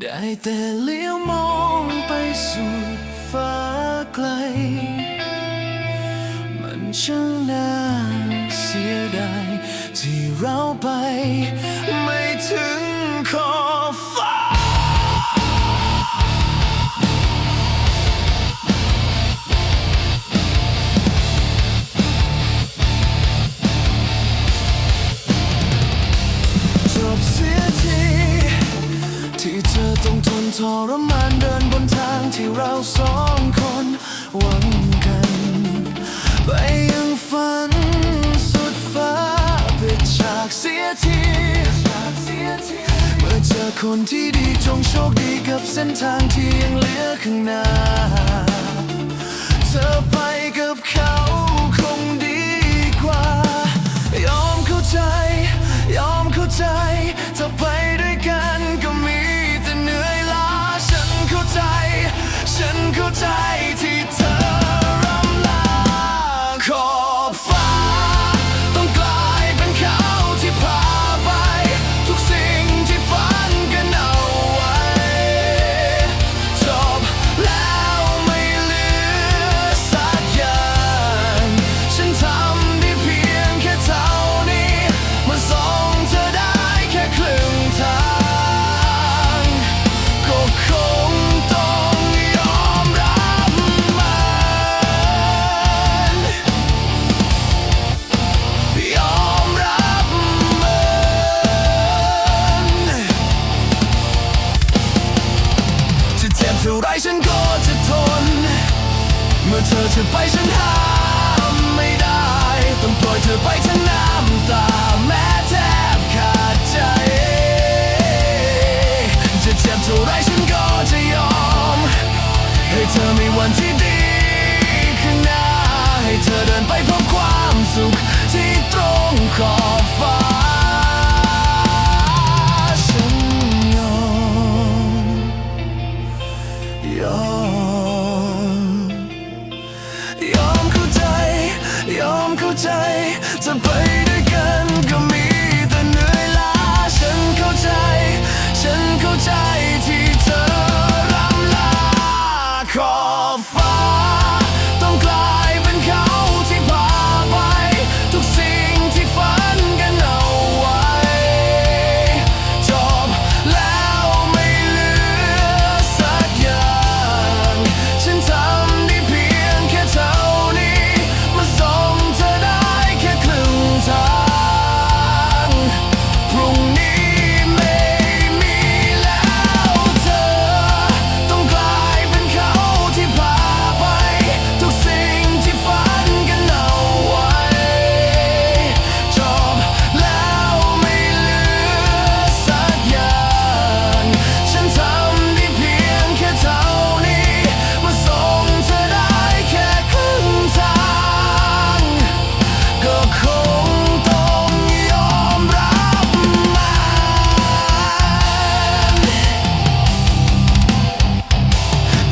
ได้แต่เลี้ยวมองไปสุดฟ้าไกล มันช่างน่าเสียดายที่เราไปไม่ถึง ทรมานเดินบนทางที่เราสองคนหวังกัน ไปยังฝันสุดฟ้าปิดฉากเสียทีเมื่อเจอคนที่ดีจงโชคดีกับเส้นทางที่ยังเหลือข้างหน้า เธอไปกับเขา good time. ฉันก็จะทน เมื่อเธอจะไปฉันห้ามไม่ได้ ต้องปล่อยเธอไปทั้งน้ำตาแม้ to play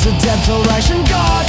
accidental Russian god